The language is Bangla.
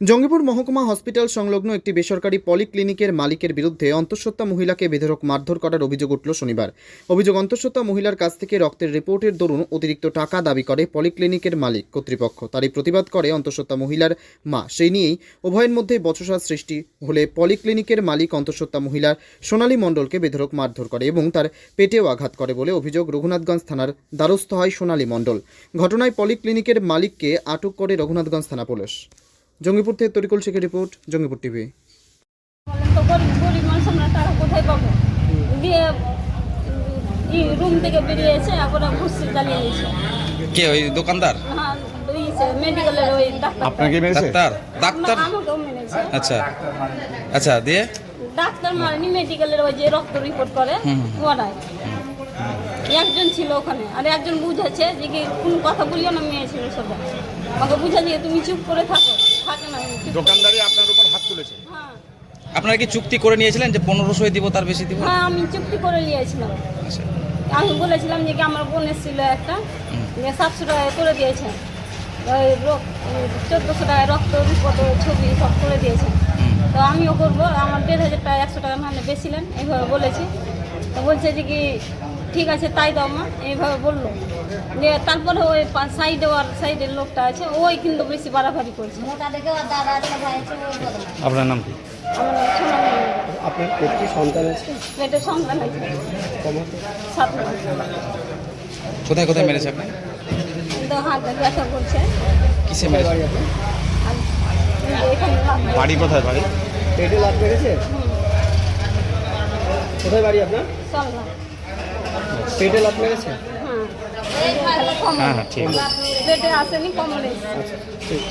জঙ্গিপুর মহকুমা হসপিটাল সংলগ্ন একটি বেসরকারি পলিক্লিনিকের মালিকের বিরুদ্ধে অন্তঃসত্ত্বা মহিলাকে বেধরক মারধর করার অভিযোগ উঠল শনিবার। অভিযোগ, অন্তঃসত্ত্বা মহিলার কাছ থেকে রক্তের রিপোর্টের দরুন অতিরিক্ত টাকা দাবি করে পলিক্লিনিকের মালিক কর্তৃপক্ষ। তারই প্রতিবাদ করে অন্তঃসত্ত্বা মহিলার মা। সেই নিয়েই উভয়ের মধ্যে বচসা সৃষ্টি হলে পলিক্লিনিকের মালিক অন্তঃসত্ত্বা মহিলার সোনালী মণ্ডলকে বেধরক মারধর করে এবং তার পেটেও আঘাত করে বলে অভিযোগ রঘুনাথগঞ্জ থানার দ্বারস্থ হয় সোনালী মণ্ডল। ঘটনায় পলিক্লিনিকের মালিককে আটক করে রঘুনাথগঞ্জ থানা পুলিশ। জঙ্গিপুর থেকে তরিকুল শেখের রিপোর্ট জঙ্গিপুর টিভি। রুম থেকে বেরিয়ে এসে ঘুষি চালিয়ে কে ওই দোকানদার? হ্যাঁ আপনাকে মেরেছে? ডাক্তার? আচ্ছা। আচ্ছা দিয়ে? ডাক্তার মারেনি মেডিকেলের ওই যে রক্ত রিপোর্ট করে ওরাই একজন ছিল ওখানে আর একজন বুঝেছে যে কি কোনো কথা বলিও না মেয়ে ছিল সবাই আমাকে বুঝা দিয়ে তুমি চুপ করে থাকো থাকে না দোকানদারি আপনার উপর হাত তুলেছে? হ্যাঁ। আপনারা কি চুক্তি করে নিয়েছিলেন যে পনেরোশোই দিব তার বেশি দিব? হ্যাঁ আমি চুক্তি করে নিয়েছিলাম। আচ্ছা। আমি বলেছিলাম যে কি আমার বোন এসেছিল একটা যে সাতশো টাকায় করে দিয়েছে। ওই চোদ্দোশো টাকায় রক্ত রিপোর্ট ছবি সব করে দিয়েছে। তো আমিও করব আমার দেড় হাজার টাকা একশো টাকা মানে বেশিলেন এইভাবে বলেছি। তো বলছে যে কি ঠিক আছে তাই দাও মা। এইভাবে বলল। যে তারপরে ওই সাইডে আর সাইডের লোকটা আছে ওই কিন্তু বেশি বাড়াবাড়ি করছে। আপনার নাম কি? আপনার সন্তান আছে? পেটে সন্তান আছে। সাত কোথায় কোথায় মেরেছে আপনি? কিন্তু হাতে ব্যথা করছে। কিসে মেরেছে। বাড়ি কোথায় বাড়ি? পেটে লাভ মেরেছে? কোথায় বাড়ি আপনার? পেটে লাভ মেরেছে হ্যাঁ হ্যাঁ হ্যাঁ ঠিক আছে। পেটে আসেনি? কমলে আচ্ছা ঠিক।